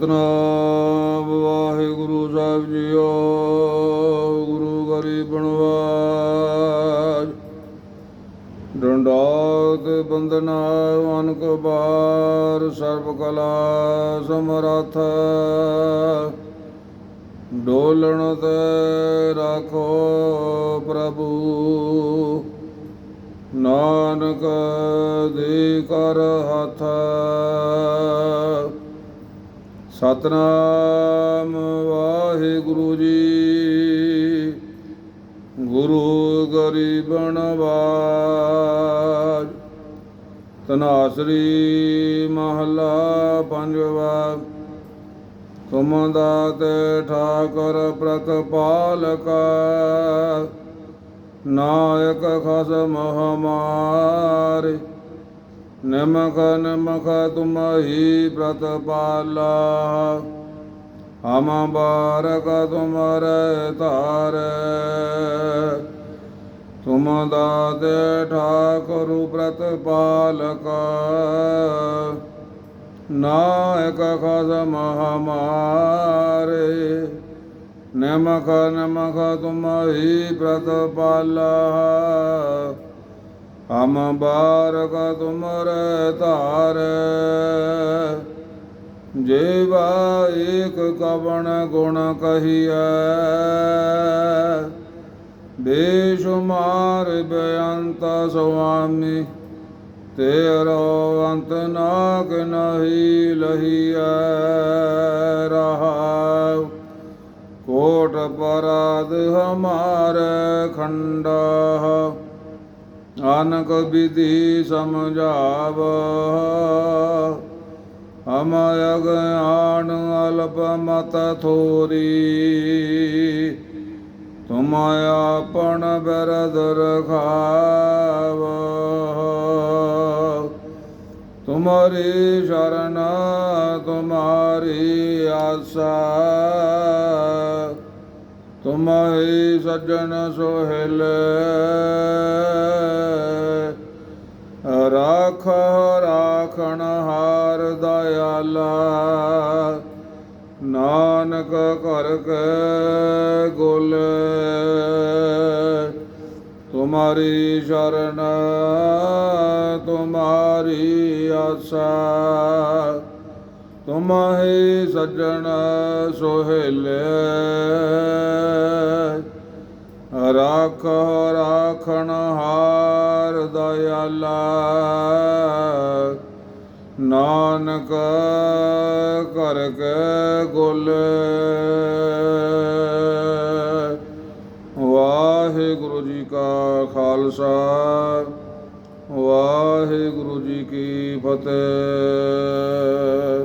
ਸਤਨਾਮ ਵਾਹਿਗੁਰੂ ਸਾਹਿਬ ਜੀਓ, ਗੁਰੂ ਗਰੀਬ ਨਵਾਜ। ਡੰਡਾਤ ਬੰਦਨਾ ਅਨਕ ਬਾਰ ਸਰਬ ਕਲਾ ਸਮਰਥ। ਡੋਲਣ ਤੇ ਰੱਖੋ ਪ੍ਰਭੂ। ਨਾਨਕ ਦੇ ਕਰ ਹੱਥ। ਸਤਨਾਮ ਵਾਹਿਗੁਰੂ ਜੀ। ਗੁਰੂ ਗਰੀਬਨ ਬਾਜ ਤਨਾਸਰੀ ਮਹਲਾ ਪੰਜਵਾ। ਤੁਮ ਦਾਤੇ ਠਾਕਰ ਪ੍ਰਤਪਾਲਕ। ਨਾਇਕ ਖਸ ਹਮਾਰੇ ਨਮਕ ਨਮਕ ਤੁਮਹੀ ਪ੍ਰਤਪਾਲਾ। ਹਮ ਬਾਰਕ ਤੁਮਰੇ ਤਾਰੇ ਤੁਮ ਦਾਤੇ ਠਾਕੁਰ ਪ੍ਰਤਪਾਲਕ। ਨਾਇਕ ਖਸਮ ਹਮਾਰੇ ਨਮਕ ਨਮਕ ਤੁਮਹੀ ਪ੍ਰਤਪਾਲਾ। ਹਮ ਬਾਰਕ ਤੁਮਰੇ ਧਾਰੇ, ਜੀਵਾ ਏਕ ਕਵਣ ਗੁਣ ਕਹੀਐ। ਬੇਸ਼ੁਮਾਰ ਬੇਅੰਤ ਸੁਆਮੀ, ਤੇਰੋ ਅੰਤ ਨਾਕ ਨਹੀਂ ਲਹੀਐ। ਰਹਾਉ ਕੋਟ ਪਰਾਧ ਹਮਾਰੇ ਖੰਡਾ ਅਨਕ ਵਿਧੀ ਸਮਝਾਵ। ਹਮ ਅਗਿਆਨ ਅਲਪ ਮਤ ਥੋਰੀ। ਤੁਮ ਆਪਣ ਬਰਦ ਰਖਾਵ। ਤੁਮਰੀ ਸ਼ਰਨ, ਤੁਮਾਰੀ ਆਸਾ। ਤੁਮਹੀ ਸੱਜਣ ਸੋਹਿਲ। ਰਾਖ ਰਾਖਣ ਹਾਰ ਦਇਆਲਾ। ਨਾਨਕ ਘਰ ਕੇ ਗੁਲ। ਤੁਮਾਰੀ ਸ਼ਰਨ, ਤੁਮਾਰੀ ਆਸਾ। ਤੁਮਹੀ ਸੱਜਣ ਸੋਹਿਲੇ। ਰਾਖ ਰਾਖਣ ਹਾਰ ਦਇਆਲਾ। ਨਾਨਕ ਕਰ ਕੇ ਗੁਲ। ਵਾਹਿਗੁਰੂ ਜੀ ਕਾ ਖਾਲਸਾ, ਵਾਹਿਗੁਰੂ ਜੀ ਕੀ ਫਤਿਹ।